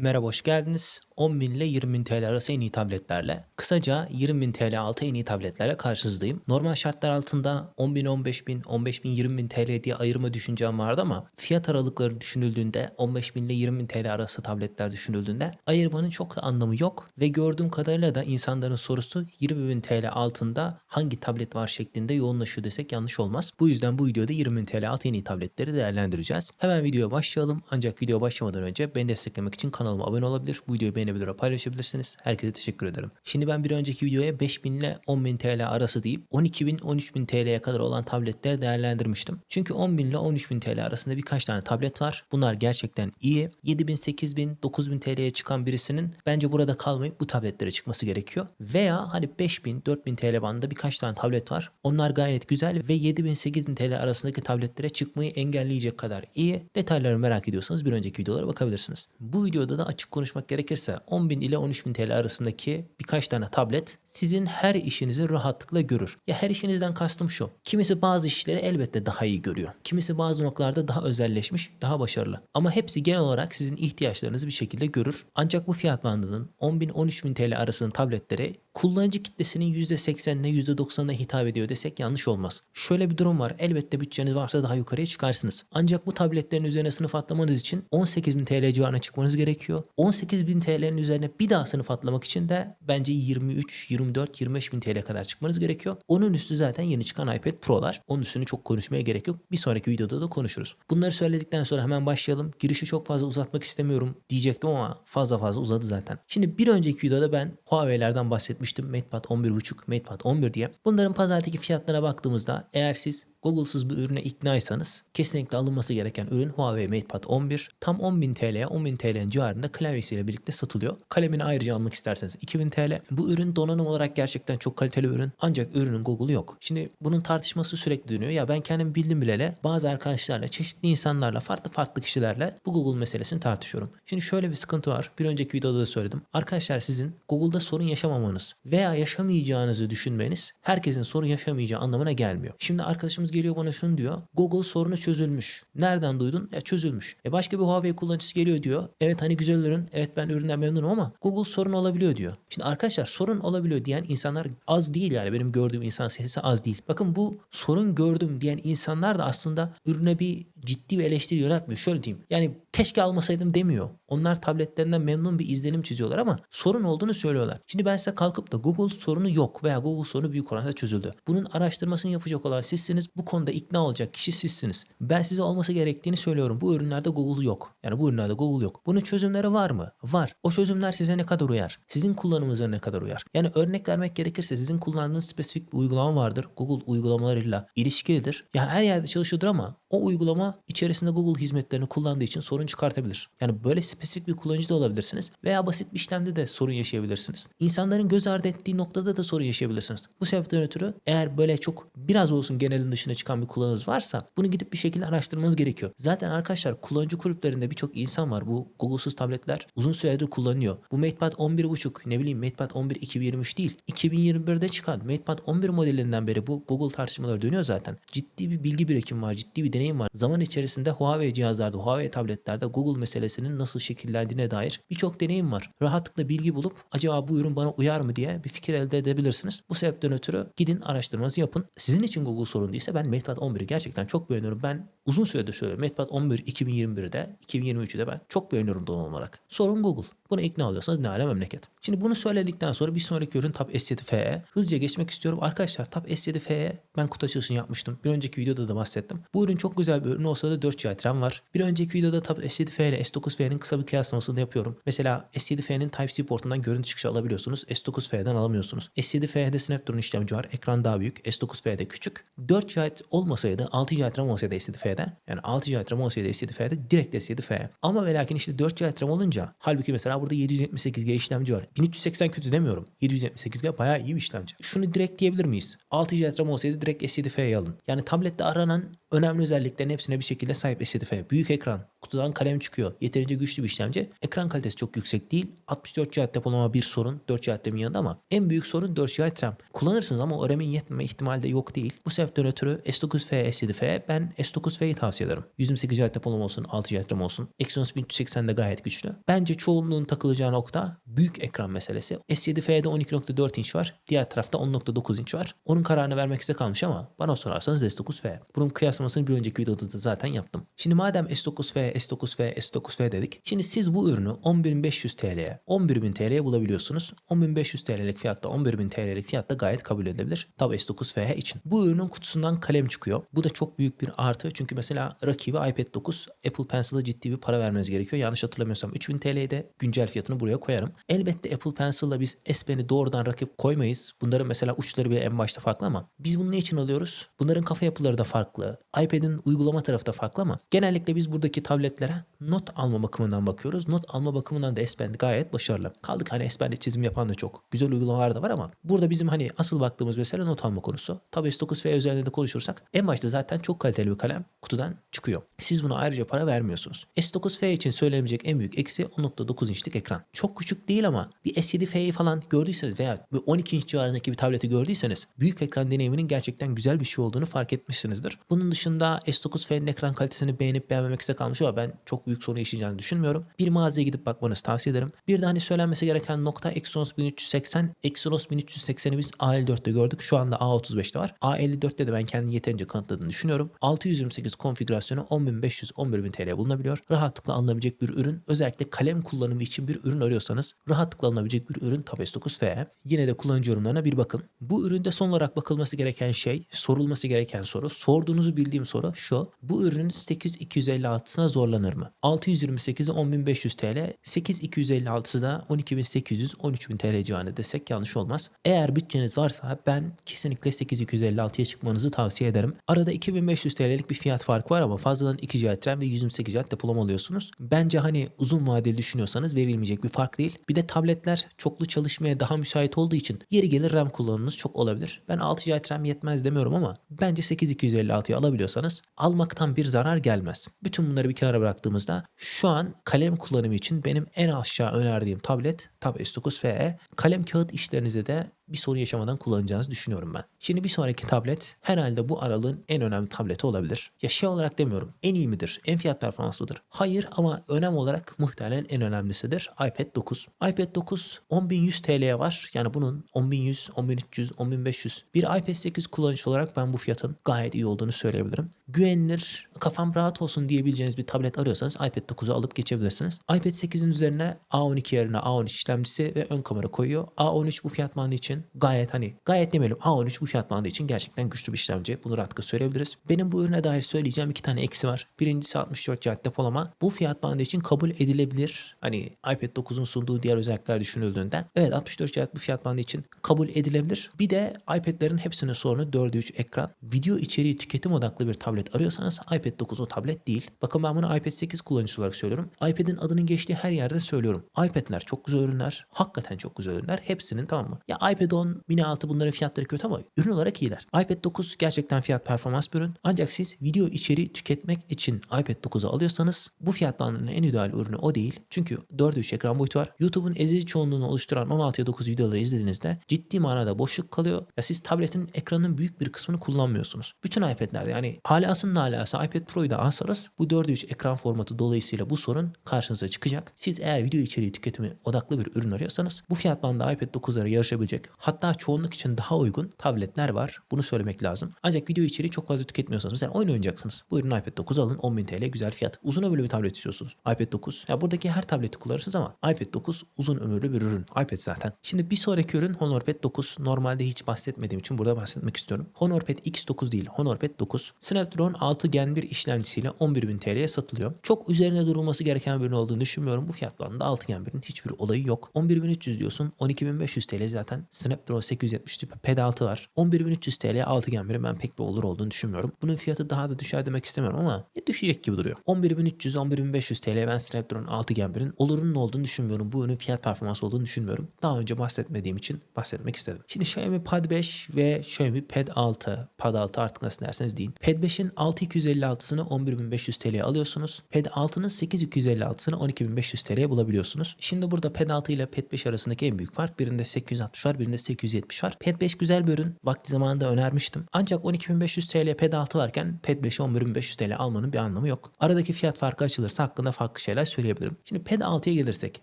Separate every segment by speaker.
Speaker 1: Merhaba hoş geldiniz. 10.000 ile 20.000 TL arası en iyi tabletlerle, kısaca 20.000 TL altı en iyi tabletlerle karşınızdayım. Normal şartlar altında 10.000, 15.000, 15.000, 20.000 TL diye ayırma düşüncem vardı ama fiyat aralıkları düşünüldüğünde 15.000 ile 20.000 TL arası tabletler düşünüldüğünde ayırmanın çok da anlamı yok ve gördüğüm kadarıyla da insanların sorusu 20.000 TL altında hangi tablet var şeklinde yoğunlaşıyor desek yanlış olmaz. Bu yüzden bu videoda 20.000 TL altı en iyi tabletleri değerlendireceğiz. Hemen videoya başlayalım ancak video başlamadan önce beni desteklemek için kanalıma abone olabilir, bu videoyu beğenebilir ve paylaşabilirsiniz. Herkese teşekkür ederim. Şimdi ben bir önceki videoya 5000 ile 10.000 TL arası deyip 12.000 13.000 TL'ye kadar olan tabletleri değerlendirmiştim. Çünkü 10.000 ile 13.000 TL arasında birkaç tane tablet var. Bunlar gerçekten iyi. 7.000, 8.000, 9.000 TL'ye çıkan birisinin bence burada kalmayıp bu tabletlere çıkması gerekiyor. Veya hani 5.000, 4.000 TL bandında birkaç tane tablet var. Onlar gayet güzel ve 7.000, 8.000 TL arasındaki tabletlere çıkmayı engelleyecek kadar iyi. Detaylarını merak ediyorsanız bir önceki videolara bakabilirsiniz. Bu videoda da açık konuşmak gerekirse 10.000 ile 13.000 TL arasındaki birkaç tane tablet sizin her işinizi rahatlıkla görür. Ya her işinizden kastım şu. Kimisi bazı işleri elbette daha iyi görüyor. Kimisi bazı noktalarda daha özelleşmiş, daha başarılı. Ama hepsi genel olarak sizin ihtiyaçlarınızı bir şekilde görür. Ancak bu fiyat bandının 10.000-13.000 TL arasının tabletleri kullanıcı kitlesinin %80'ine %90'ına hitap ediyor desek yanlış olmaz. Şöyle bir durum var. Elbette bütçeniz varsa daha yukarıya çıkarsınız. Ancak bu tabletlerin üzerine sınıf atlamanız için 18.000 TL civarına çıkmanız gerekiyor. 18.000 TL'nin üzerine bir daha sınıf atlamak için de bence 23, 24, 25 bin TL kadar çıkmanız gerekiyor. Onun üstü zaten yeni çıkan iPad Pro'lar. Onun üstünü çok konuşmaya gerek yok. Bir sonraki videoda da konuşuruz. Bunları söyledikten sonra hemen başlayalım. Girişi çok fazla uzatmak istemiyorum diyecektim ama fazla fazla uzadı zaten. Şimdi bir önceki videoda ben Huawei'lerden bahsetmiştim. MatePad 11.5, MatePad 11 diye. Bunların pazardaki fiyatlarına baktığımızda eğer siz Google'sız bir ürüne iknaysanız kesinlikle alınması gereken ürün Huawei MatePad 11. Tam 10.000 TL'ye 10.000 TL'nin civarında klavyesiyle birlikte satılıyor. Kalemini ayrıca almak isterseniz 2000 TL. Bu ürün donanım olarak gerçekten çok kaliteli ürün. Ancak ürünün Google'u yok. Şimdi bunun tartışması sürekli dönüyor. Ya ben kendim bildim bileli bazı arkadaşlarla, çeşitli insanlarla, farklı farklı kişilerle bu Google meselesini tartışıyorum. Şimdi şöyle bir sıkıntı var. Bir önceki videoda da söyledim. Arkadaşlar sizin Google'da sorun yaşamamanız veya yaşamayacağınızı düşünmeniz herkesin sorun yaşamayacağı anlamına gelmiyor. Şimdi arkadaşımız geliyor bana şunu diyor. Google sorunu çözülmüş. Nereden duydun? Ya çözülmüş. E başka bir Huawei kullanıcısı geliyor diyor. Evet hani güzel ürün. Evet ben üründen memnunum ama Google sorun olabiliyor diyor. Şimdi arkadaşlar sorun olabiliyor diyen insanlar az değil yani. Benim gördüğüm insan sayısı az değil. Bakın bu sorun gördüm diyen insanlar da aslında ürüne bir ciddi bir eleştiri yöneltmiyor. Şöyle diyeyim. Yani keşke almasaydım demiyor. Onlar tabletlerinden memnun bir izlenim çiziyorlar ama sorun olduğunu söylüyorlar. Şimdi ben size kalkıp da Google sorunu yok veya Google sorunu büyük oranda çözüldü. Bunun araştırmasını yapacak olan sizsiniz. Bu konuda ikna olacak kişi sizsiniz. Ben size olması gerektiğini söylüyorum. Bu ürünlerde Google yok. Yani bu ürünlerde Google yok. Bunun çözümleri var mı? Var. O çözümler size ne kadar uyar? Sizin kullanımınıza ne kadar uyar? Yani örnek vermek gerekirse sizin kullandığınız spesifik bir uygulama vardır. Google uygulamalarıyla ilişkilidir. Ya her yerde çalışıyordur ama o uygulama içerisinde Google hizmetlerini kullandığı için sorun çıkartabilir. Yani böyle spesifik bir kullanıcı da olabilirsiniz veya basit bir işlemde de sorun yaşayabilirsiniz. İnsanların göz ardı ettiği noktada da sorun yaşayabilirsiniz. Bu sebepten ötürü eğer böyle çok biraz olsun genelin dışına çıkan bir kullanıcı varsa bunu gidip bir şekilde araştırmanız gerekiyor. Zaten arkadaşlar kullanıcı kulüplerinde birçok insan var. Bu Google'suz tabletler uzun süredir kullanıyor. Bu MatePad 11.5 ne bileyim MatePad 11 2023 değil. 2021'de çıkan MatePad 11 modelinden beri bu Google tartışmaları dönüyor zaten. Ciddi bir bilgi birikimi var. Ciddi bir deneyim var. Zaman içerisinde Huawei cihazlarda, Huawei tabletlerde Google meselesinin nasıl şekillendiğine dair birçok deneyim var. Rahatlıkla bilgi bulup acaba bu ürün bana uyar mı diye bir fikir elde edebilirsiniz. Bu sebepten ötürü gidin araştırmanızı yapın. Sizin için Google sorun değilse ben MatePad 11'i gerçekten çok beğeniyorum. Ben uzun süredir söylüyorum. MatePad 11 2021'de, 2023'de ben çok beğeniyorum donanım olarak. Sorun Google. Buna ikna oluyorsanız ne memleket. Şimdi bunu söyledikten sonra bir sonraki ürün Tab S7 FE. Hızlıca geçmek istiyorum. Arkadaşlar Tab S7 FE ben kutu açılışını yapmıştım. Bir önceki videoda da bahsettim. Bu ürün çok güzel bir ürün olsa da 4 GB RAM var. Bir önceki videoda Tab S7 FE ile S9 FE'nin kısa bir kıyaslamasını yapıyorum. Mesela S7 FE'nin Type-C portundan görüntü çıkışı alabiliyorsunuz. S9 FE'den alamıyorsunuz. S7 FE'de Snapdragon işlemci var. Ekran daha büyük. S9 FE'de küçük. 4 GB olmasaydı 6 GB RAM olsaydı S7 FE'de yani 6 GB RAM olsaydı S7 FE'de direkt S7 FE. Ama ve lakin işte 4 GB RAM olunca halbuki mesela burada 778 778G işlemci var. 1380 kötü demiyorum. 778G bayağı iyi bir işlemci. Şunu direkt diyebilir miyiz? 6 GB RAM olsaydı direkt S7 F'ye alın. Yani tablette aranan önemli özelliklerin hepsine bir şekilde sahip SSD. Büyük ekran, kutudan kalem çıkıyor. Yeterince güçlü bir işlemci. Ekran kalitesi çok yüksek değil. 64 GB depolama bir sorun. 4 GB RAM'in yanında ama en büyük sorun 4 GB RAM. Kullanırsınız ama o RAM'in yetmeme ihtimali de yok değil. Bu sebepten ötürü S9F, S7F ben S9F'yi tavsiye ederim. 128 GB depolama olsun, 6 GB RAM olsun. Exynos 1380 de gayet güçlü. Bence çoğunluğun takılacağı nokta büyük ekran meselesi. S7F'de 12.4 inç var. Diğer tarafta 10.9 inç var. Onun kararını vermek size kalmış ama bana sorarsanız S9F. Bunun kıyaslamasını bir önceki videoda da zaten yaptım. Şimdi madem S9F, S9F, S9F dedik. Şimdi siz bu ürünü 10.500 TL'ye, 11.000 TL'ye bulabiliyorsunuz. 10.500 TL'lik fiyatta, 11.000 TL'lik fiyatta gayet kabul edilebilir. Tabi S9F için. Bu ürünün kutusundan kalem çıkıyor. Bu da çok büyük bir artı. Çünkü mesela rakibi iPad 9, Apple Pencil'a ciddi bir para vermeniz gerekiyor. Yanlış hatırlamıyorsam 3000 TL'ye de güncel fiyatını buraya koyarım. Elbette Apple Pencil'la biz S Pen'i doğrudan rakip koymayız. Bunların mesela uçları bile en başta farklı ama biz bunu ne için alıyoruz? Bunların kafa yapıları da farklı. iPad'in uygulama tarafı da farklı ama genellikle biz buradaki tabletlere not alma bakımından bakıyoruz. Not alma bakımından da S Pen gayet başarılı. Kaldık hani S Pen'de çizim yapan da çok. Güzel uygulamalar da var ama burada bizim hani asıl baktığımız mesele not alma konusu. Tabii S9F üzerinde de konuşursak en başta zaten çok kaliteli bir kalem kutudan çıkıyor. Siz buna ayrıca para vermiyorsunuz. S9F için söylenebilecek en büyük eksi 10.9 inçlik ekran. Çok küçük değil ama bir S7F'yi falan gördüyseniz veya bir 12 inç civarındaki bir tableti gördüyseniz büyük ekran deneyiminin gerçekten güzel bir şey olduğunu fark etmişsinizdir. Bunun dışında S9F'nin ekran kalitesini beğenip beğenmemek size kalmış ama ben çok büyük sorun yaşayacağını düşünmüyorum. Bir mağazaya gidip bakmanızı tavsiye ederim. Bir de hani söylenmesi gereken nokta Exynos 1380. Exynos 1380'i biz A54'te gördük. Şu anda A35'te var. A54'te de ben kendini yeterince kanıtladığını düşünüyorum. 628 konfigürasyonu 10.500 11.000 TL bulunabiliyor. Rahatlıkla alınabilecek bir ürün. Özellikle kalem kullanımı için bir ürün arıyorsanız rahatlıkla alınabilecek bir ürün Tab S9F. Yine de kullanıcı yorumlarına bir bakın. Bu üründe son olarak bakılması gereken şey, sorulması gereken soru, sorduğunuzu bildiğim soru şu. Bu ürünün 8256'sına zorlanır mı? 628'i 10.500 TL, 8256'sı da 12.800 13.000 TL civarında desek yanlış olmaz. Eğer bütçeniz varsa ben kesinlikle 8256'ya çıkmanızı tavsiye ederim. Arada 2500 TL'lik bir fiyat farkı var ama fazladan 2 GB RAM ve 128 GB depolama alıyorsunuz. Bence hani uzun vadeli düşünüyorsanız verilmeyecek bir fark değil. Bir de tabletler çoklu çalışmaya daha müsait olduğu için yeri gelir RAM kullanımınız çok olabilir. Ben 6 GB RAM yetmez demiyorum ama bence 8256'yı alabiliyorsanız almaktan bir zarar gelmez. Bütün bunları bir kenara bıraktığımızda şu an kalem kullanımı için benim en aşağı önerdiğim tablet Tab S9Fe. Kalem kağıt işlerinize de bir sorun yaşamadan kullanacağınızı düşünüyorum ben. Şimdi bir sonraki tablet herhalde bu aralığın en önemli tableti olabilir. Ya şey olarak demiyorum. En iyi midir? En fiyat performanslıdır? Hayır ama önem olarak muhtemelen en önemlisidir. iPad 9. iPad 9 10.100 TL'ye var. Yani bunun 10.100, 10.300, 10.500. Bir iPad 8 kullanıcı olarak ben bu fiyatın gayet iyi olduğunu söyleyebilirim. Güvenilir, kafam rahat olsun diyebileceğiniz bir tablet arıyorsanız iPad 9'u alıp geçebilirsiniz. iPad 8'in üzerine A12 yerine A13 işlemcisi ve ön kamera koyuyor. A13 bu fiyat bandı için gayet hani gayet demeyelim A13 bu fiyat bandı için gerçekten güçlü bir işlemci. Bunu rahatlıkla söyleyebiliriz. Benim bu ürüne dair söyleyeceğim iki tane eksi var. Birincisi 64 GB depolama. Bu fiyat bandı için kabul edilebilir. Hani iPad 9'un sunduğu diğer özellikler düşünüldüğünde. Evet 64 GB bu fiyat bandı için kabul edilebilir. Bir de iPad'lerin hepsinin sorunu 4'e 3 ekran. Video içeriği tüketim odaklı bir tablet arıyorsanız iPad 9 o tablet değil. Bakın ben bunu iPad 8 kullanıcısı olarak söylüyorum. iPad'in adının geçtiği her yerde söylüyorum. iPad'ler çok güzel ürünler. Hakikaten çok güzel ürünler. Hepsinin tamam mı? Ya iPad 10, Mini 6 bunların fiyatları kötü ama ürün olarak iyiler. iPad 9 gerçekten fiyat performans bir ürün. Ancak siz video içeriği tüketmek için iPad 9'u alıyorsanız bu fiyat bandının en ideal ürünü o değil. Çünkü 4'e 3 ekran boyutu var. YouTube'un ezici çoğunluğunu oluşturan 16'ya 9 videoları izlediğinizde ciddi manada boşluk kalıyor. Ya siz tabletin ekranının büyük bir kısmını kullanmıyorsunuz. Bütün iPad'lerde yani alasının alası iPad Pro'yu da alsanız bu 4'e 3 ekran formatı dolayısıyla bu sorun karşınıza çıkacak. Siz eğer video içeriği tüketimi odaklı bir ürün arıyorsanız bu fiyat bandı iPad 9'lara yarışabilecek hatta çoğunluk için daha uygun tabletler var. Bunu söylemek lazım. Ancak video içeriği çok fazla tüketmiyorsanız mesela oyun oynayacaksınız. Buyurun iPad 9 alın 10.000 TL güzel fiyat. Uzun ömürlü bir tablet istiyorsunuz. iPad 9. Ya buradaki her tableti kullanırsınız ama iPad 9 uzun ömürlü bir ürün. iPad zaten. Şimdi bir sonraki ürün HonorPad 9. Normalde hiç bahsetmediğim için burada bahsetmek istiyorum. HonorPad X9 değil. HonorPad 9. Snapdragon 6 Gen 1 işlemcisiyle 11.000 TL'ye satılıyor. Çok üzerine durulması gereken bir ürün olduğunu düşünmüyorum. Bu fiyat bandında 6 Gen 1'in hiçbir olayı yok. 11.300 diyorsun. 12.500 TL zaten Snapdragon 870 tip Pad 6 var. 11.300 TL 6 Gen 1'in ben pek bir olur olduğunu düşünmüyorum. Bunun fiyatı daha da düşer demek istemiyorum ama düşecek gibi duruyor. 11.300 11.500 TL ben Snapdragon 6 Gen 1'in olurunun olduğunu düşünmüyorum. Bu ürünün fiyat performansı olduğunu düşünmüyorum. Daha önce bahsetmediğim için bahsetmek istedim. Şimdi Xiaomi Pad 5 ve Xiaomi Pad 6, Pad 6 artık nasıl derseniz deyin. Pad 5'i 5'in 6256'sını 11500 TL'ye alıyorsunuz. PED 6'nın 8256'sını 12500 TL'ye bulabiliyorsunuz. Şimdi burada PED 6 ile PED 5 arasındaki en büyük fark birinde 860 var birinde 870 var. PED 5 güzel bir ürün. Vakti zamanında önermiştim. Ancak 12500 TL PED 6 varken PED 5'i 11500 TL almanın bir anlamı yok. Aradaki fiyat farkı açılırsa hakkında farklı şeyler söyleyebilirim. Şimdi PED 6'ya gelirsek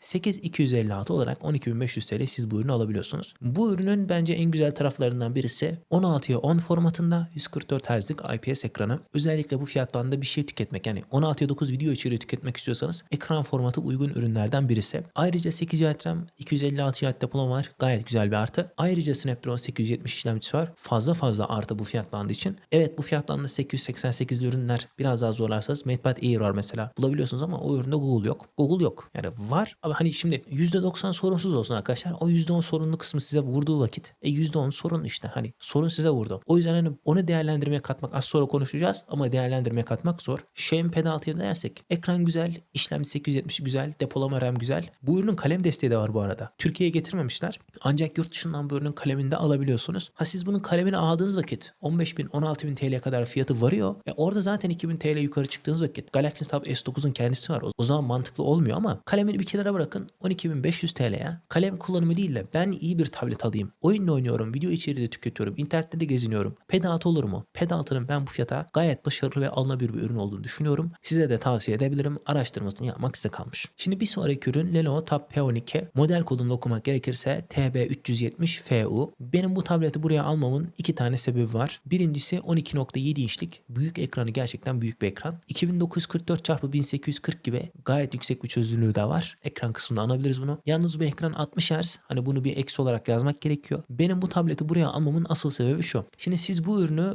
Speaker 1: 8256 olarak 12500 TL siz bu ürünü alabiliyorsunuz. Bu ürünün bence en güzel taraflarından birisi 16'ya 10 formatında 144 Hz'lik IPS ekranı. Özellikle bu fiyat bandında bir şey tüketmek yani 16'ya 9 video içeriği tüketmek istiyorsanız ekran formatı uygun ürünlerden birisi. Ayrıca 8 GB RAM, 256 GB depolama var. Gayet güzel bir artı. Ayrıca Snapdragon 870 işlemcisi var. Fazla fazla artı bu fiyat bandı için. Evet bu fiyat bandında 888 ürünler biraz daha zorlarsanız MatePad Air var mesela. Bulabiliyorsunuz ama o üründe Google yok. Google yok. Yani var ama hani şimdi %90 sorunsuz olsun arkadaşlar. O %10 sorunlu kısmı size vurduğu vakit e %10 sorun işte. Hani sorun size vurdu. O yüzden hani onu değerlendirmeye katmak az sonra konuşacağız ama değerlendirmeye katmak zor. Pad 6'ya dersek ekran güzel, işlemci 870 güzel, depolama RAM güzel. Bu ürünün kalem desteği de var bu arada. Türkiye'ye getirmemişler. Ancak yurt dışından bu ürünün kalemini de alabiliyorsunuz. Ha siz bunun kalemini aldığınız vakit 15 bin 16 bin TL'ye kadar fiyatı varıyor. E orada zaten 2000 TL yukarı çıktığınız vakit Galaxy Tab S9'un kendisi var. O zaman mantıklı olmuyor ama kalemini bir kenara bırakın 12.500 TL'ye. Kalem kullanımı değil de ben iyi bir tablet alayım. Oyunla oynuyorum, video içeriği de tüketiyorum, internette de geziniyorum. Ped 6 olur mu? 6'nın ben bu fiyata gayet başarılı ve alınabilir bir ürün olduğunu düşünüyorum. Size de tavsiye edebilirim. Araştırmasını yapmak size kalmış. Şimdi bir sonraki ürün Lenovo Tab P12. Model kodunu okumak gerekirse TB370FU. Benim bu tableti buraya almamın iki tane sebebi var. Birincisi 12.7 inçlik büyük ekranı gerçekten büyük bir ekran. 2944 x 1840 gibi gayet yüksek bir çözünürlüğü de var. Ekran kısmında alabiliriz bunu. Yalnız bu ekran 60 Hz. Hani bunu bir eksi olarak yazmak gerekiyor. Benim bu tableti buraya almamın asıl sebebi şu. Şimdi siz bu ürünü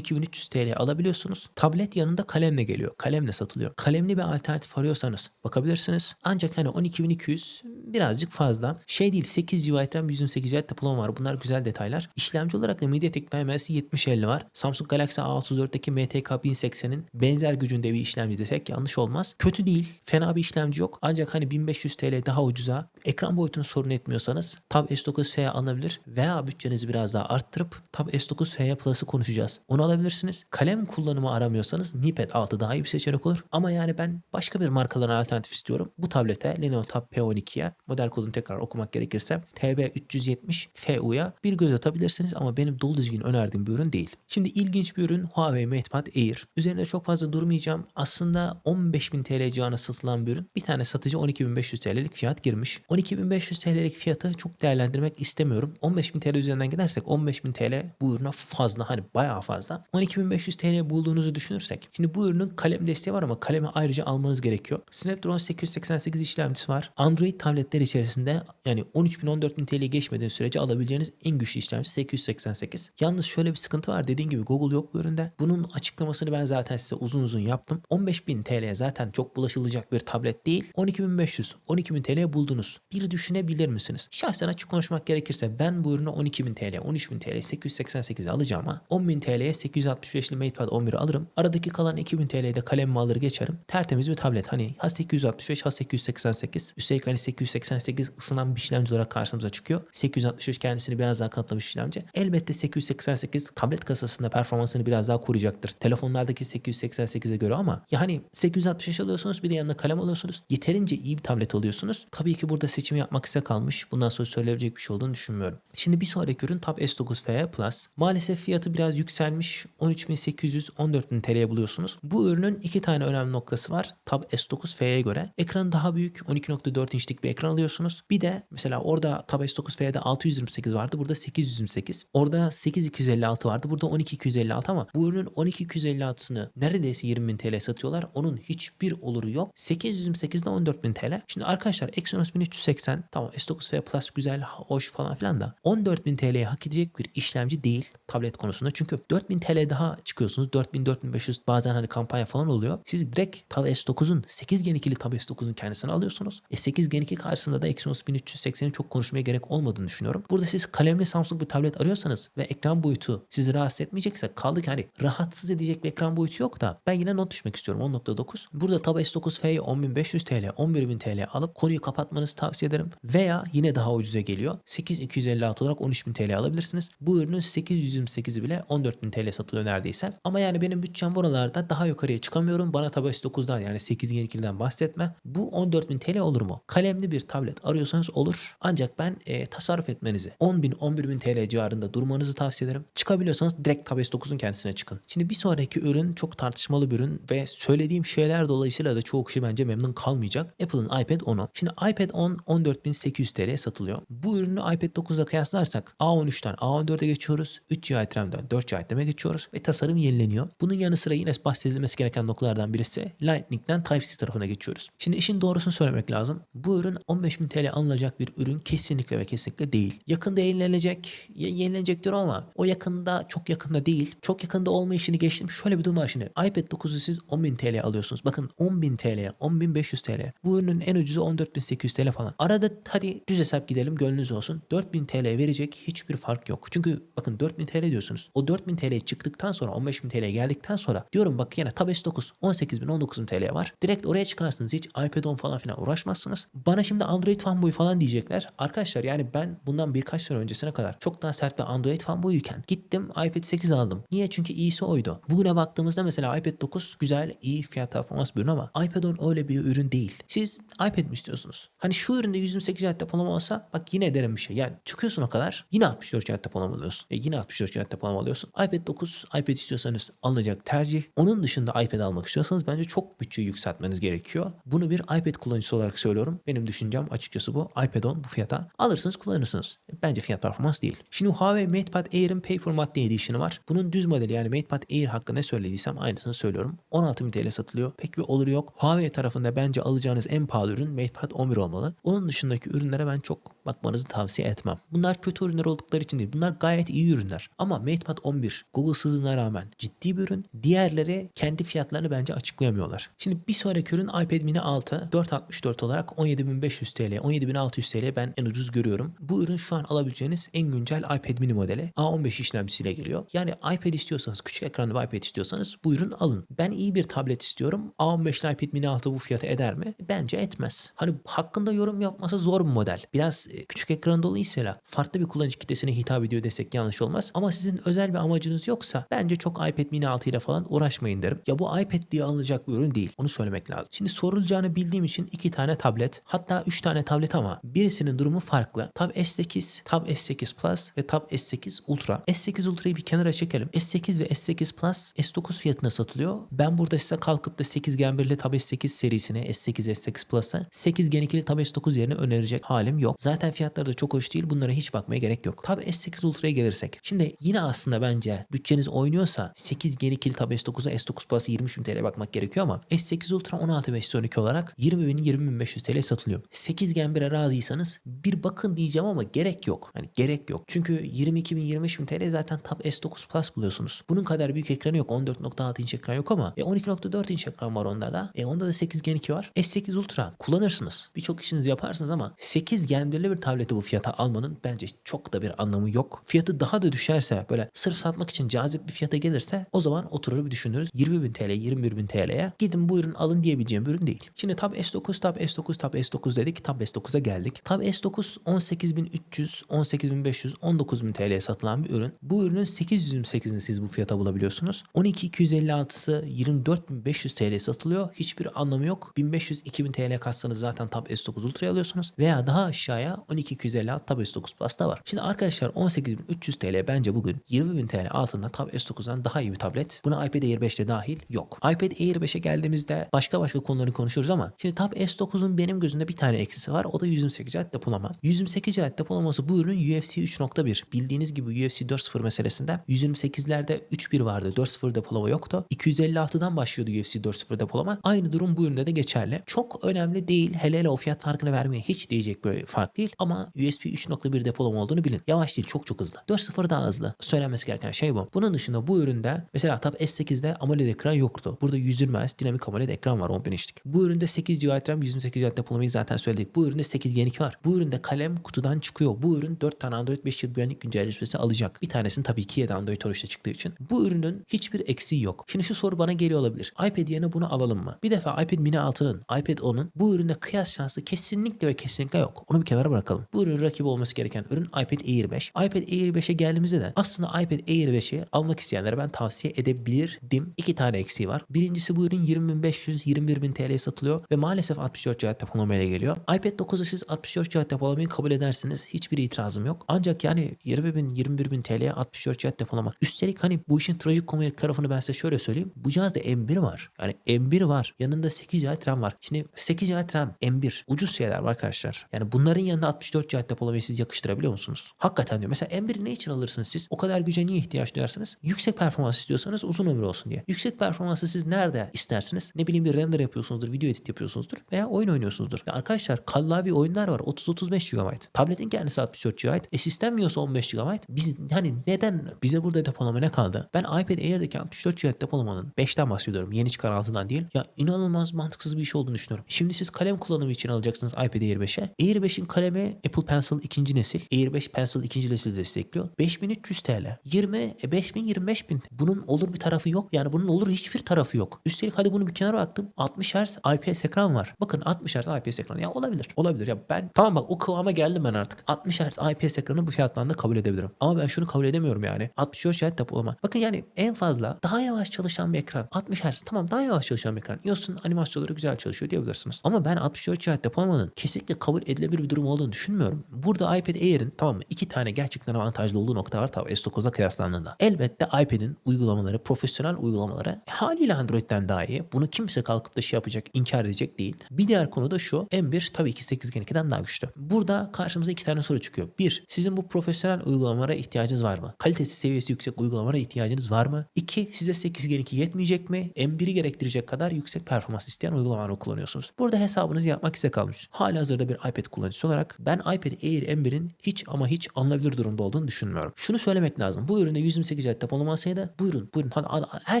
Speaker 1: 12.200-12.300 TL alabiliyorsunuz. Tablet yanında kalemle geliyor. Kalemle satılıyor. Kalemli bir alternatif arıyorsanız bakabilirsiniz. Ancak hani 12.200 birazcık fazla. Şey değil 8 GB RAM 128 GB depolama var. Bunlar güzel detaylar. İşlemci olarak da MediaTek Dimensity 7050 var. Samsung Galaxy A34'teki MTK 1080'in benzer gücünde bir işlemci desek yanlış olmaz. Kötü değil. Fena bir işlemci yok. Ancak hani 1500 TL daha ucuza ekran boyutunu sorun etmiyorsanız Tab S9F'ye alınabilir veya bütçenizi biraz daha arttırıp Tab S9F'ye Plus'ı konuşacağız. Onu alabilirsiniz. Kalem kullanımı aramıyorsanız Mi Pad 6 daha iyi bir seçenek olur. Ama yani ben başka bir markalara alternatif istiyorum. Bu tablete Lenovo Tab P12'ye model kodunu tekrar okumak gerekirse TB370FU'ya bir göz atabilirsiniz ama benim dolu dizgin önerdiğim bir ürün değil. Şimdi ilginç bir ürün Huawei MatePad Air. Üzerinde çok fazla durmayacağım. Aslında 15.000 TL civarına satılan bir ürün. Bir tane satıcı 12.500 TL'lik fiyat girmiş. 12.500 TL'lik fiyatı çok değerlendirmek istemiyorum. 15.000 TL üzerinden gidersek 15.000 TL bu ürüne fazla hani bayağı fazla. 12.500 TL bulduğunuzu düşünürsek. Şimdi bu ürünün kalem desteği var ama kalemi ayrıca almanız gerekiyor. Snapdragon 888 işlemcisi var. Android tabletler içerisinde yani 13.000 14.000 TL'yi geçmediğin sürece alabileceğiniz en güçlü işlemci 888. Yalnız şöyle bir sıkıntı var. Dediğim gibi Google yok bu üründe. Bunun açıklamasını ben zaten size uzun uzun yaptım. 15.000 TL'ye zaten çok bulaşılacak bir tablet değil. 12.500, 12.000 TL'ye buldunuz. Bir düşünebilir misiniz? Şahsen açık konuşmak gerekirse ben bu ürünü 12.000 TL, 13.000 TL, 888'e alacağım ama 10.000 TL'ye 865'li MatePad 11'i alırım. Aradaki kalan 2.000 TL'ye de kalemimi alır geçerim. Tertemiz bir tablet. Hani ha 865 ha 888. Üstelik hani 888 ısınan bir işlemci olarak karşımıza çıkıyor. 865 kendisini biraz daha kanıtlamış işlemci. Elbette 888 tablet kasasında performansını biraz daha koruyacaktır. Telefonlardaki 888'e göre ama ya hani 865 alıyorsunuz bir de yanına kalem alıyorsunuz. Yeterince iyi bir tablet alıyorsunuz. Tabii ki burada seçim yapmak size kalmış. Bundan sonra söyleyebilecek bir şey olduğunu düşünmüyorum. Şimdi bir sonraki ürün Tab S9 FE Plus. Maalesef fiyatı biraz yükselmiş. 13.800 14.000 TL'ye buluyorsunuz. Bu ürünün iki tane önemli noktası var. Tab S9 FE'ye göre. Ekranı daha büyük 12.4 inçlik bir ekran alıyorsunuz. Bir de mesela orada Tab S9 FE'de 628 vardı. Burada 828. Orada 8256 vardı. Burada 12256 ama bu ürünün 12256'sını neredeyse 20.000 TL satıyorlar. Onun hiçbir oluru yok. 828'de 14.000 TL. Şimdi arkadaşlar Exynos 1380 tamam S9 FE Plus güzel, hoş falan filan da 14.000 TL'ye hak edecek bir işlemci değil tablet konusunda. Çünkü 4000 TL daha çıkıyorsunuz. 4000 4500 bazen hani kampanya falan oluyor. Siz direkt Tab S9'un 8 Gen 2'li Tab S9'un kendisini alıyorsunuz. E 8 Gen 2 karşısında karşısında da Exynos 1380'in çok konuşmaya gerek olmadığını düşünüyorum. Burada siz kalemli Samsung bir tablet arıyorsanız ve ekran boyutu sizi rahatsız etmeyecekse kaldı ki hani rahatsız edecek bir ekran boyutu yok da ben yine not düşmek istiyorum 10.9. Burada Tab S9 F'yi 10.500 TL, 11.000 TL alıp konuyu kapatmanızı tavsiye ederim. Veya yine daha ucuza geliyor. 8256 olarak 13.000 TL alabilirsiniz. Bu ürünün 828'i bile 14.000 TL satılıyor neredeyse. Ama yani benim bütçem buralarda daha yukarıya çıkamıyorum. Bana Tab S9'dan yani 8 Gen2'den bahsetme. Bu 14.000 TL olur mu? Kalemli bir tablet arıyorsanız olur. Ancak ben e, tasarruf etmenizi 10.000 11.000 TL civarında durmanızı tavsiye ederim. Çıkabiliyorsanız direkt Tab S9'un kendisine çıkın. Şimdi bir sonraki ürün çok tartışmalı bir ürün ve söylediğim şeyler dolayısıyla da çoğu kişi bence memnun kalmayacak. Apple'ın iPad 10'u. Şimdi iPad 10 14.800 TL satılıyor. Bu ürünü iPad 9'la kıyaslarsak A13'ten A14'e geçiyoruz. 3 GB RAM'den 4 GB RAM'e geçiyoruz ve tasarım yenileniyor. Bunun yanı sıra yine bahsedilmesi gereken noktalardan birisi Lightning'den Type-C tarafına geçiyoruz. Şimdi işin doğrusunu söylemek lazım. Bu ürün 15.000 TL alınacak bir ürün kesinlikle ve kesinlikle değil. Yakında yenilenecek, ye- yenilenecek diyorum ama o yakında çok yakında değil. Çok yakında olma işini geçtim. Şöyle bir durum var şimdi. iPad 9'u siz 10.000 TL alıyorsunuz. Bakın 10.000 TL, 10.500 TL. Bu ürünün en ucuzu 14.800 TL falan. Arada hadi düz hesap gidelim gönlünüz olsun. 4.000 TL verecek hiçbir fark yok. Çünkü bakın 4.000 TL diyorsunuz. O 4.000 TL çıktıktan sonra 15.000 TL geldikten sonra diyorum bak yine Tab S9 18.000 19.000 TL var. Direkt oraya çıkarsınız. Hiç iPad 10 falan filan uğraşmazsınız. Bana şimdi Android fanboy falan diyecekler. Arkadaşlar yani ben bundan birkaç sene öncesine kadar çok daha sert bir Android fanboyuyken gittim iPad 8 aldım. Niye? Çünkü iyisi oydu. Bugüne baktığımızda mesela iPad 9 güzel, iyi fiyat performans bir ürün ama iPad 10 öyle bir ürün değil. Siz iPad mi istiyorsunuz? Hani şu üründe 128 GB depolama olsa bak yine derim bir şey. Yani çıkıyorsun o kadar yine 64 GB depolama alıyorsun. E yine 64 GB depolama alıyorsun. iPad 9 iPad istiyorsanız alınacak tercih. Onun dışında iPad almak istiyorsanız bence çok bütçeyi yükseltmeniz gerekiyor. Bunu bir iPad kullanıcısı olarak söylüyorum. Benim düşüncem açıkçası bu. iPad 10 bu fiyata alırsınız kullanırsınız. Bence fiyat performans değil. Şimdi Huawei MatePad Air'in Paper Matte Edition'ı var. Bunun düz modeli yani MatePad Air hakkında ne söylediysem aynısını söylüyorum. 16.000 TL satılıyor. Pek bir oluru yok. Huawei tarafında bence alacağınız en pahalı ürün MatePad 11 olmalı. Onun dışındaki ürünlere ben çok bakmanızı tavsiye etmem. Bunlar kötü ürünler oldukları için değil. Bunlar gayet iyi ürünler. Ama MatePad 11 Google sızına rağmen ciddi bir ürün. Diğerleri kendi fiyatlarını bence açıklayamıyorlar. Şimdi bir sonraki ürün iPad mini 6 464 olarak 17.500 TL, 17.600 TL ben en ucuz görüyorum. Bu ürün şu an alabileceğiniz en güncel iPad mini modeli. A15 işlemcisiyle geliyor. Yani iPad istiyorsanız, küçük ekranlı bir iPad istiyorsanız bu ürünü alın. Ben iyi bir tablet istiyorum. A15'li iPad mini 6 bu fiyata eder mi? Bence etmez. Hani hakkında yorum yapması zor bir model. Biraz e, küçük ekran dolayısıyla farklı bir kullanıcı kitlesine hitap ediyor desek yanlış olmaz. Ama sizin özel bir amacınız yoksa bence çok iPad mini 6 ile falan uğraşmayın derim. Ya bu iPad diye alınacak bir ürün değil. Onu söylemek lazım. Şimdi sorulacağını bildiğim için iki tane tablet hatta üç tane tablet ama birisinin durumu farklı. Tab S8, Tab S8 Plus ve Tab S8 Ultra. S8 Ultra'yı bir kenara çekelim. S8 ve S8 Plus S9 fiyatına satılıyor. Ben burada size kalkıp da 8 Gen 1'li Tab S8 serisine S8 S8 Plus'a 8 Gen 2'li Tab S9 yerine önerecek halim yok. Zaten fiyatları da çok hoş değil. Bunlara hiç bakmaya gerek yok. Tab S8 Ultra'ya gelirsek. Şimdi yine aslında bence bütçeniz oynuyorsa 8 Gen 2'li Tab S9'a S9 Plus'a 23.000 TL bakmak gerekiyor ama S8 Ultra 16.512 olarak 20.000 20.500 TL satılıyor. 8 Gen 1'e razıysanız bir bakın diyeceğim ama gerek yok. Hani gerek yok. Çünkü 22.000 25.000 TL zaten Tab S9 Plus buluyorsunuz. Bunun kadar büyük ekranı yok. 14.6 inç ekran yok ama e, 12.4 inç ekran var onda da. E, onda da 8 Gen 2 var. S8 Ultra kullanırsınız. Birçok işinizi yaparsınız ama 8 Gen 1'li bir tableti bu fiyata almanın bence çok da bir anlamı yok. Fiyatı daha da düşerse böyle sırf satmak için cazip bir fiyata gelirse o zaman oturur bir düşünürüz. 20.000 TL, 21.000 TL'ye gidin bu ürün alın diyebileceğim bir ürün değil. Şimdi Tab S9, Tab S9, Tab S9 dedik. Tab S9'a geldik. Tab S9 18.300, 18.500, 19.000 TL'ye satılan bir ürün. Bu ürünün 828'ini siz bu fiyata bulabiliyorsunuz. 12.256'sı 24.500 TL satılıyor. Hiçbir anlamı yok. 1500-2000 TL kassanız zaten Tab S9 Ultra'yı alıyorsunuz. Veya daha aşağıya 12.256 Tab S9 Plus'ta var. Şimdi arkadaşlar 18.300 TL bence bugün 20.000 TL altında Tab S9'dan daha iyi bir tablet. Buna iPad Air 5 de dahil yok. iPad Air 5'e geldiğimizde başka başka konuları konuşuruz ama şimdi Tab S9'un benim gözümde bir tane eksisi var. O da 128 GB depolama. 128 GB depolaması bu ürün UFC 3.1. Bildiğiniz gibi UFC 4.0 meselesinde 128'lerde 3.1 vardı. 4.0 depolama yoktu. 256'dan başlıyordu UFC 4.0 depolama. Aynı durum bu üründe de geçerli. Çok önemli değil. Hele hele o fiyat farkını vermeye hiç diyecek bir fark değil. Ama USB 3.1 depolama olduğunu bilin. Yavaş değil çok çok hızlı. 4.0 daha hızlı. Söylenmesi gereken şey bu. Bunun dışında bu üründe mesela Tab S8'de AMOLED ekran yoktu. Burada 120 Hz dinamik AMOLED ekran var 10.000 inçlik. Bu üründe 8 GB RAM 128 GB depolamayı zaten söyledik. Bu üründe 8 Gen 2 var. Bu üründe kalem kutudan çıkıyor. Bu ürün 4 tane Android 5 yıl güvenlik güncellemesi alacak. Bir tanesini tabii ki 7 Android 13'te çıktığı için. Bu ürünün hiçbir eksiği yok. Şimdi şu soru bana geliyor olabilir. iPad yerine bunu alalım mı? Bir defa iPad mini 6'nın, iPad 10'un bu üründe kıyas şansı kesinlikle ve kesinlikle yok. Onu bir kenara bırakalım. Bu ürünün rakibi olması gereken ürün iPad Air 5. iPad Air 5'e geldiğimizde de aslında iPad Air 5'i almak isteyenlere ben tavsiye edebilirdim. İki tane eksiği var. Birincisi bu ürün 20.500-21.000 TL'ye satılıyor ve maalesef 64 GB depolamayla geliyor. iPad 9'a siz 64 GB depolamayı kabul edersiniz. Hiçbir itirazım yok. Ancak yani 20.000 21.000 TL'ye 64 GB depolama. Üstelik hani bu işin trajikomik tarafını ben size şöyle söyleyeyim. Bu cihazda M1 var. Yani M1 var. Yanında 8 GB RAM var. Şimdi 8 GB RAM M1 ucuz şeyler var arkadaşlar. Yani bunların yanında 64 GB depolamayı siz yakıştırabiliyor musunuz? Hakikaten diyor. Mesela M1'i ne için alırsınız siz? O kadar güce niye ihtiyaç duyarsınız? Yüksek performans istiyorsanız uzun ömür olsun diye. Yüksek performansı siz nerede istersiniz? Ne bileyim bir render yapıyorsunuzdur, video edit yapıyorsunuzdur veya oyun oynuyorsunuzdur. Ya arkadaşlar kallavi oyunlar var 30-35 GB. Tabletin kendisi 64 GB. E sistem yiyorsa 15 GB. Biz hani neden bize burada depolama ne kaldı? Ben iPad Air'deki 64 GB depolamanın 5'ten bahsediyorum. Yeni çıkan 6'dan değil. Ya inanılmaz mantıksız bir iş olduğunu düşünüyorum. Şimdi siz kalem kullanımı için alacaksınız iPad Air 5'e. Air 5'in kalemi Apple Pencil ikinci nesil. Air 5 Pencil ikinci nesil destekliyor. 5300 TL. 20, e 5000, 25000. Bunun olur bir tarafı yok. Yani bunun olur hiçbir tarafı yok. Üstelik hadi bunu bir kenara baktım. 60 Hz IPS ekran var. Bakın 60 Hz IPS ekran. Ya olabilir. Olabilir. Ya ben tamam bak o kıvama geldim ben artık. 60 Hz IPS ekranı bu fiyatlarında kabul edebilirim. Ama ben şunu kabul edemiyorum yani. 64 Hz depolama. Bakın yani en fazla daha yavaş çalışan bir ekran. 60 Hz tamam daha yavaş çalışan bir ekran. iOS'un animasyonları güzel çalışıyor diyebilirsiniz. Ama ben 64 GB depolamanın kesinlikle kabul edilebilir bir durum olduğunu düşünmüyorum. Burada iPad Air'in tamam mı iki tane gerçekten avantajlı olduğu nokta var tabii S9'a kıyaslandığında. Elbette iPad'in uygulamaları, profesyonel uygulamaları haliyle Android'den daha iyi. Bunu kimse kalkıp da şey yapacak, inkar edecek değil. Bir diğer konu da şu. M1 tabii ki 8 Gen 2'den daha güçlü. Burada karşımıza iki tane soru çıkıyor. Bir, sizin bu profesyonel uygulamalara ihtiyacınız var mı? Kalitesi seviyesi yüksek uygulamalara ihtiyacınız var mı? İki, size 8 Gen 2 yetmeyecek mi? M1'i gerektirecek kadar yüksek performans isteyen uygulamalar mı kullanıyorsunuz? Burada hesabınızı yapmak size kalmış. Hali hazırda bir iPad kullanıcısı olarak ben iPad Air M1'in hiç ama hiç alınabilir durumda olduğunu düşünmüyorum. Şunu söylemek lazım. Bu üründe 128 GB depolamasıydı. Buyurun buyurun hadi, al- her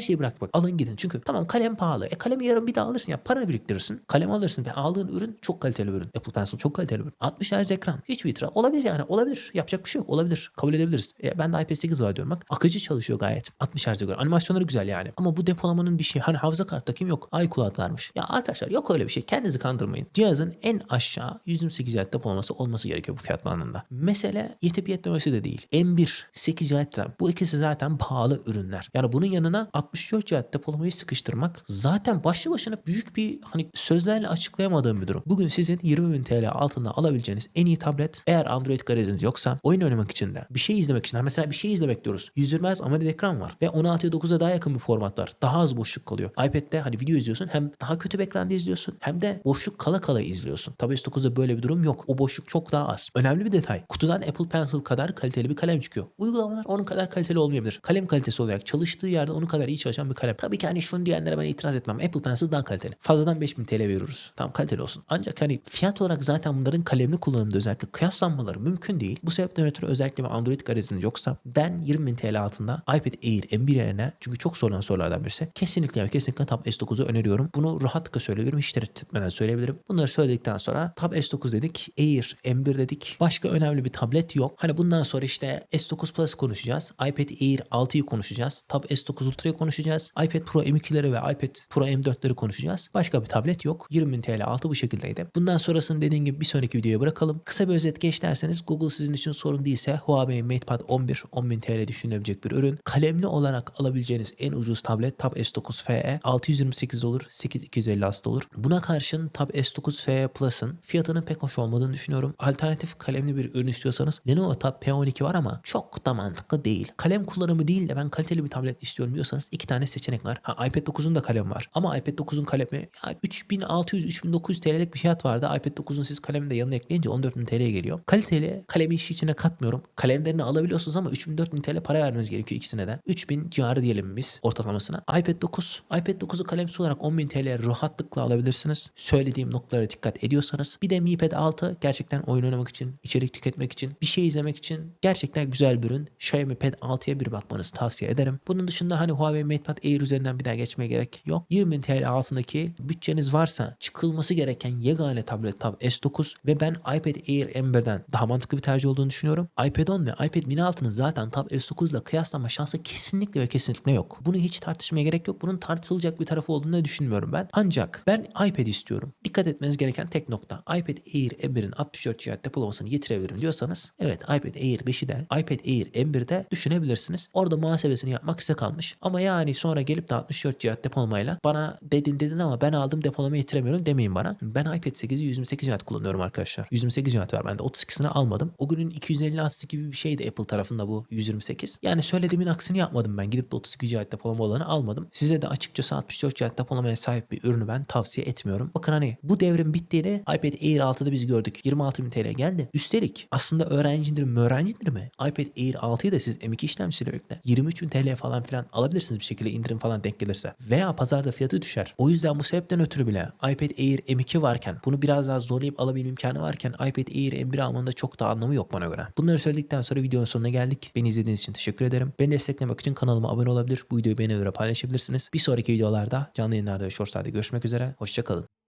Speaker 1: şeyi bırak bak alın gidin. Çünkü tamam kalem pahalı. E kalemi yarın bir daha alırsın ya para biriktirirsin. Kalem alırsın ve aldığın ürün çok kaliteli ürün. Apple Pencil çok kaliteli ürün. 60 Hz ekran. Hiçbir itiraz. Olabilir yani olabilir. Yapacak bir şey yok. Olabilir. Kabul edebiliriz. E, ben de iPad 8 var diyorum bak. Akıcı çalışıyor gayet. 60 Hz'e göre. Animasyonları güzel yani. Ama bu depolamanın bir şey. Hani hafıza kart takayım yok. iCloud varmış. Ya arkadaşlar yok öyle bir şey. Kendinizi kandırmayın. Cihazın en aşağı 128 GB depolaması olması gerekiyor bu fiyat. Mesele yetip yetmemesi de değil. M1, 8 GB. Bu ikisi zaten pahalı ürünler. Yani bunun yanına 64 GB depolamayı sıkıştırmak zaten başlı başına büyük bir hani sözlerle açıklayamadığım bir durum. Bugün sizin 20.000 TL altında alabileceğiniz en iyi tablet eğer Android garajınız yoksa oyun oynamak için de bir şey izlemek için de mesela bir şey izlemek diyoruz. 120 Hz AMOLED ekran var ve 16'ya 9'a daha yakın bir format var. Daha az boşluk kalıyor. iPad'de hani video izliyorsun hem daha kötü bir ekranda izliyorsun hem de boşluk kala kala izliyorsun. Tabii S9'da böyle bir durum yok. O boşluk çok daha az. Önemli bir detay. Kutudan Apple Pencil kadar kaliteli bir kalem çıkıyor. Uygulamalar onun kadar kaliteli olmayabilir. Kalem kalitesi olarak çalıştığı yerde onun kadar iyi çalışan bir kalem. Tabii ki hani şunu diyenlere ben itiraz etmem. Apple Pencil daha kaliteli. Fazladan 5000 TL veriyoruz. Tamam kaliteli olsun. Ancak hani fiyat olarak zaten bunların kalemli kullanımda özellikle kıyaslanmaları mümkün değil. Bu sebepten ötürü özellikle Android garajınız yoksa ben 20.000 TL altında iPad Air M1 yerine çünkü çok sorulan sorulardan birisi. Kesinlikle ve kesinlikle Tab S9'u öneriyorum. Bunu rahatlıkla söyleyebilirim. Hiç tereddüt etmeden söyleyebilirim. Bunları söyledikten sonra Tab S9 dedik. Air M1 dedik. Başka önemli bir tablet yok. Hani bundan sonra işte S9 Plus konuşacağız. iPad Air 6'yı konuşacağız. Tab S9 Ultra'yı konuşacağız. iPad Pro M2'leri ve iPad Pro M4'leri konuşacağız. Başka bir tablet yok. 20.000 TL altı bu şekildeydi. Bundan sonrasını dediğim gibi bir sonraki videoya bırakalım. Kısa bir özet geç derseniz Google sizin için sorun değilse Huawei MatePad 11 10.000 TL düşünülebilecek bir ürün. Kalemli olarak alabileceğiniz en ucuz tablet Tab S9 FE 628 olur 8250 aslında olur. Buna karşın Tab S9 FE Plus'ın fiyatının pek hoş olmadığını düşünüyorum. Alternatif kalemli bir ürün istiyorsanız Lenovo Tab P12 var ama çok da mantıklı değil. Kalem kullanımı değil de ben kaliteli bir tablet istiyorum diyorsanız iki tane seçenek var. Ha, iPad 9'un da kalemi var. Ama iPad 9'un kalemi ya 3600-3900 TL'lik bir fiyat vardı. iPad 9'un siz kalemini de yanına ekleyince 14.000 TL'ye geliyor. Kaliteli kalemi işi içine katmıyorum. Kalemlerini alabiliyorsunuz ama 3000-4000 TL para vermeniz gerekiyor ikisine de. 3000 civarı diyelim biz ortalamasına. iPad 9. iPad 9'u kalemsiz olarak 10.000 TL rahatlıkla alabilirsiniz. Söylediğim noktalara dikkat ediyorsanız. Bir de Mi Pad 6 gerçekten oyun oynamak için, içerik tüketmek için, bir şey izlemek için gerçekten güzel bir ürün. Xiaomi Pad 6'ya bir bakmanızı tavsiye ederim. Bunun dışında hani Huawei MatePad Air üzerinden bir daha geçmeye gerek yok. 20.000 TL altındaki bütçeniz varsa çıkılması gereken yegane tablet Tab S9 ve ben iPad Air M1'den daha mantıklı bir tercih olduğunu düşünüyorum. iPad 10 ve iPad mini 6'nın zaten Tab S9 ile kıyaslama şansı kesinlikle ve kesinlikle yok. Bunu hiç tartışmaya gerek yok. Bunun tartışılacak bir tarafı olduğunu düşünmüyorum ben. Ancak ben iPad istiyorum. Dikkat etmeniz gereken tek nokta. iPad Air M1'in 64 GB depolamasını getirebilirim diyorsanız evet iPad Air 5'i de iPad Air M1'de düşünebilirsiniz. Orada muhasebesini yapmak size kalmış. Ama yani sonra gelip de 64 GB depolamayla bana dedin dedin ama ben aldım depolamayı getiremiyorum demeyin bana. Ben iPad 8'i 128 GB kullanıyorum arkadaşlar. 128 GB var bende. 32'sini almadım. O günün 256'sı gibi bir şeydi Apple tarafında bu 128. Yani söylediğimin aksini yapmadım ben. Gidip de 32 GB depolama olanı almadım. Size de açıkçası 64 GB depolamaya sahip bir ürünü ben tavsiye etmiyorum. Bakın hani bu devrin bittiğini iPad Air 6'da biz gördük. 26 bin TL geldi. Üstelik aslında öğrenci indirimi öğrenci indirimi. iPad Air 6'yı da siz M2 işlemcisiyle birlikte 23 bin TL falan filan alabilirsiniz bir şekilde indirim falan denk gelirse. Veya pazarda fiyatı düşer. O yüzden bu sebepten ötürü bile iPad Air M2 varken bunu biraz daha zorlayıp alabilme imkanı varken iPad Air M1 almanın çok da anlamı yok bana göre. Bunları söyledikten sonra videonun sonuna geldik. Beni izlediğiniz için teşekkür ederim. Beni desteklemek için kanalıma abone olabilir. Bu videoyu beğenip paylaşabilirsiniz. Bir sonraki videolarda canlı yayınlarda ve shortslarda görüşmek üzere. Hoşçakalın.